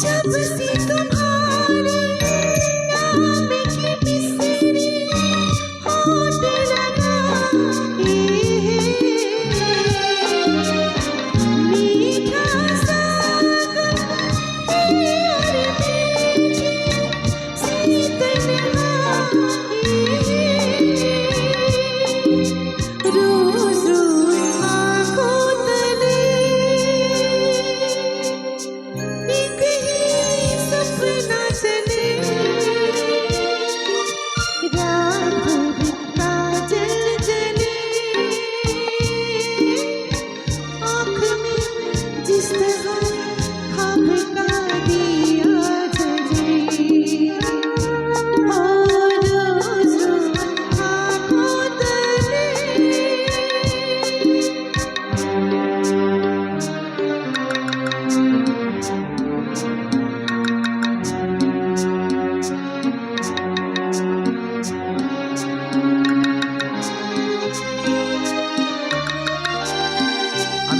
Çabuk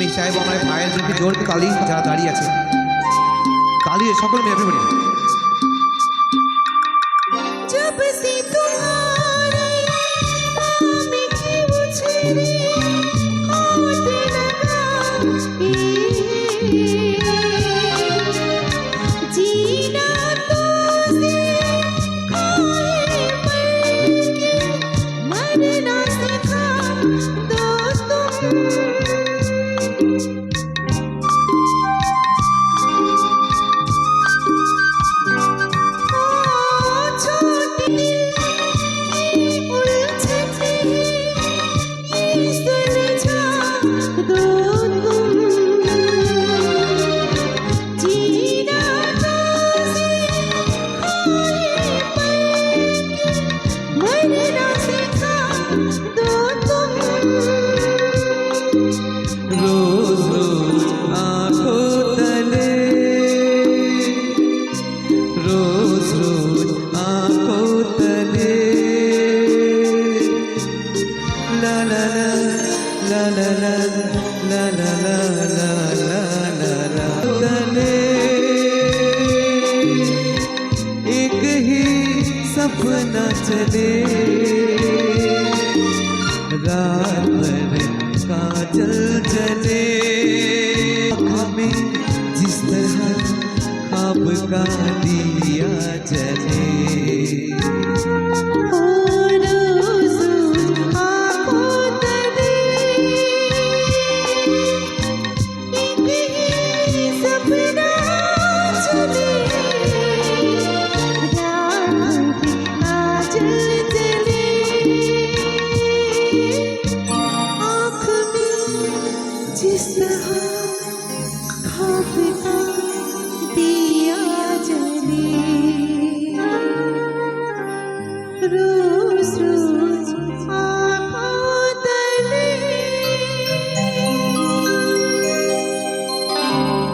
আমি সাহেব আমার মায়ের জন্য জোর কালি যারা দাঁড়িয়ে আছে। কালি সকল মেয়ে रोज रोज आंखों तले रोज रोज आंखों तले ला ला ला ला ला ला ला ला ला ला ला ला तले एक ही सपना चले ওরা দিয়া চলে Just feliz.